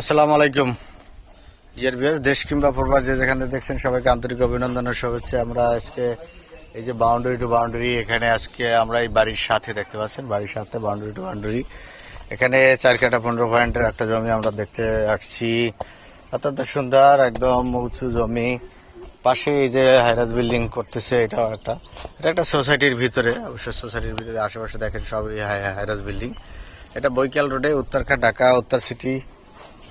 আসসালামু আলাইকুম। ইয়ার বিয়াস দেশ কিংবা প্রবাস, যে যেখানে দেখছেন, সবাইকে আন্তরিক অভিনন্দন শুভেচ্ছা। আমরা আজকে এই যে বাউন্ডারি টু বাউন্ডারি এখানে আজকে আমরা এই বাড়ির সাথে দেখতে পাচ্ছেন, বাড়ির সাথে বাউন্ডারি টু বাউন্ডারি এখানে চার কাটা পনেরো পয়েন্টের একটা জমি আমরা দেখতে আসছি। অত্যন্ত সুন্দর, একদম উঁচু জমি। পাশে এই যে হাইরাজ বিল্ডিং করতেছে, এটাও একটা। এটা একটা সোসাইটির ভিতরে, অবশ্য সোসাইটির ভিতরে আশেপাশে দেখেন সবই হাইরাজ বিল্ডিং এটা বৈকাল রোডে উত্তরখা ঢাকা, উত্তর সিটি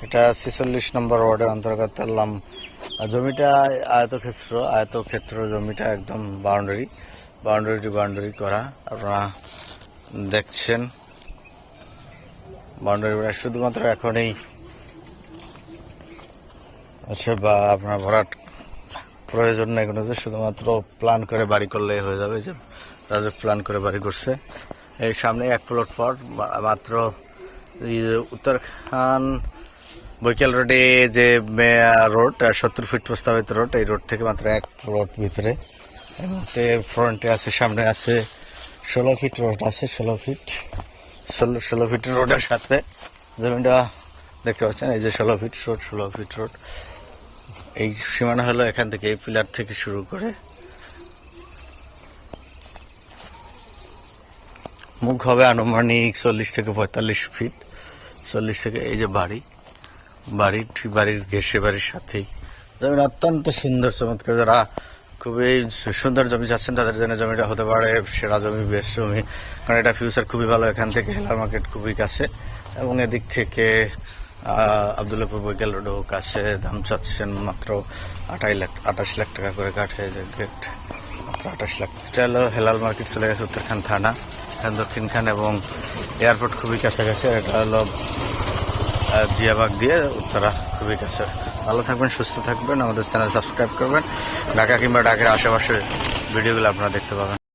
এটা ছেচল্লিশ নম্বর ওয়ার্ডের অন্তর্গত লাম জমিটা আয়তক্ষেত্র আয়তক্ষেত্র জমিটা একদম বাউন্ডারি বাউন্ডারি টু বাউন্ডারি করা। আপনারা দেখছেন বাউন্ডারি শুধুমাত্র এখন এই আচ্ছা বা আপনার ভরাট প্রয়োজন নেই কোনো কিছু, শুধুমাত্র প্ল্যান করে বাড়ি করলেই হয়ে যাবে যে রাজক প্ল্যান করে বাড়ি করছে। এই সামনে এক প্লট পর মাত্র উত্তরখান বৈকাল রোডে যে রোড সত্তর ফিট প্রস্তাবিত রোড, এই রোড থেকে মাত্র এক প্লট ভিতরে। ফ্রন্টে আছে, সামনে আছে, ষোলো ফিট রোড আছে, ষোলো ফিট ষোলো ষোলো ফিট রোডের সাথে। জমিটা দেখতে পাচ্ছেন, এই যে ষোলো ফিট রোড ষোলো ফিট রোড এই সীমানা হলো এখান থেকে এই পিলার থেকে শুরু করে মুখ হবে আনুমানিক চল্লিশ থেকে পঁয়তাল্লিশ ফিট চল্লিশ থেকে এই যে বাড়ি। ঠিক বাড়ির ঘেসে বাড়ির সাথেই। জমিটা অত্যন্ত সুন্দর, চমৎকার। যারা খুবই সুন্দর জমি চাচ্ছেন, তাদের জন্য জমিটা হতে পারে সেরা জমি, বেস্ট জমি। কারণ এটা ফিউচার খুবই ভালো। এখান থেকে হেলার মার্কেট খুবই কাছে। এবং এদিক থেকে আবদুল্লাপুর বৈকাল রোডও কাছে। দাম চাচ্ছেন মাত্র আঠাই লাখ, আঠাশ লাখ টাকা করে কাঠে মাত্র আঠাশ লাখ। এটা হলো হেলাল মার্কেট চলে গেছে উত্তরখান থানা এখান দক্ষিণ খান এবং এয়ারপোর্ট খুবই কাছাকাছি। এটা হলো জিয়াবাগ দিয়ে উত্তরা খুবই কাছে। ভালো থাকবেন, সুস্থ থাকবেন। আমাদের চ্যানেল সাবস্ক্রাইব করবেন। ঢাকা কিংবা ঢাকার আশেপাশে ভিডিওগুলো আপনারা দেখতে পাবেন।